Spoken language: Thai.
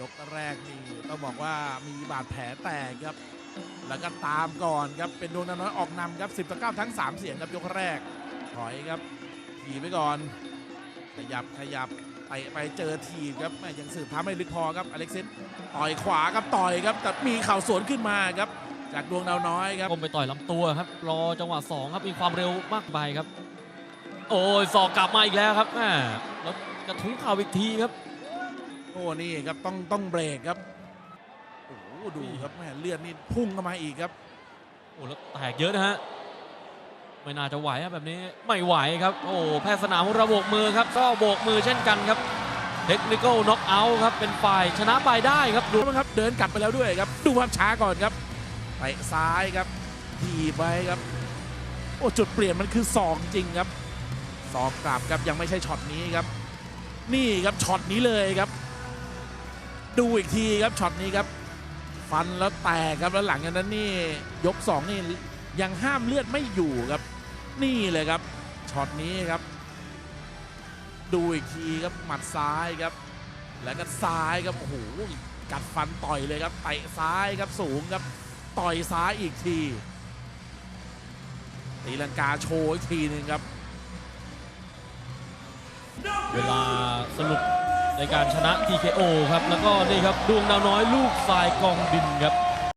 ยกแรกนี่ต้องบอกว่ามีบาดแผลแตกครับ แล้วก็ตามก่อนครับเป็นดวงน้อยออกนำครับ 10ต่อ9ทั้ง 3 เสียงครับยกแรก ถอยครับขี่ไปก่อน ขยับขยับไปไปเจอทีครับแม่ยังสืบท้าไม่ลึกพอครับอเล็กซิสต่อยขวาครับต่อยครับแต่มีเข่าสวนขึ้นมาครับ จากดวงดาวน้อยครับก้มไปต่อยลำตัวครับ รอจังหวะสองครับมีความเร็วมากไปครับ โอ้ยศอกกลับมาอีกแล้วครับแม่แล้วกระทุ้งเข่าอีกทีครับ โอ้นี่ครับต้องต้องเบรกครับโอ้โหดูครับแม่เลือดนี่พุ่งเข้ามาอีกครับโอ้แล้วแตกเยอะนะฮะไม่น่าจะไหวครับแบบนี้ไม่ไหวครับ โอ้แพทย์สนามของเราโบกมือครับ ก็โบกมือเช่นกันครับเทคนิคอลน็อกเอาท์ครับเป็นฝ่ายชนะไปได้ครับดูนะครับ เดินกลับไปแล้วด้วยครับ ดูภาพช้าก่อนครับเตะซ้ายครับทีบไปครับ โอ้จุดเปลี่ยนมันคือศอกจริงครับศอกกลับครับยังไม่ใช่ช็อตนี้ครับ นี่ครับช็อตนี้เลยครับ ดูอีกทีครับช็อตนี้ครับ ฟันแล้วแตกครับแล้วหลังจากนั้นนี่ยกสองนี่ยังห้ามเลือดไม่อยู่ครับ นี่เลยครับช็อตนี้ครับ ดูอีกทีครับหมัดซ้ายครับ แล้วก็ซ้ายครับโอ้โหกัดฟันต่อยเลยครับเตะซ้ายครับสูงครับต่อยซ้ายอีกทีตีลังกาโชว์อีกทีหนึ่งครับ เวลาสรุป ในการชนะ TKO ครับ แล้วก็นี่ครับดวงดาวน้อยลูกทรายกองดินครับ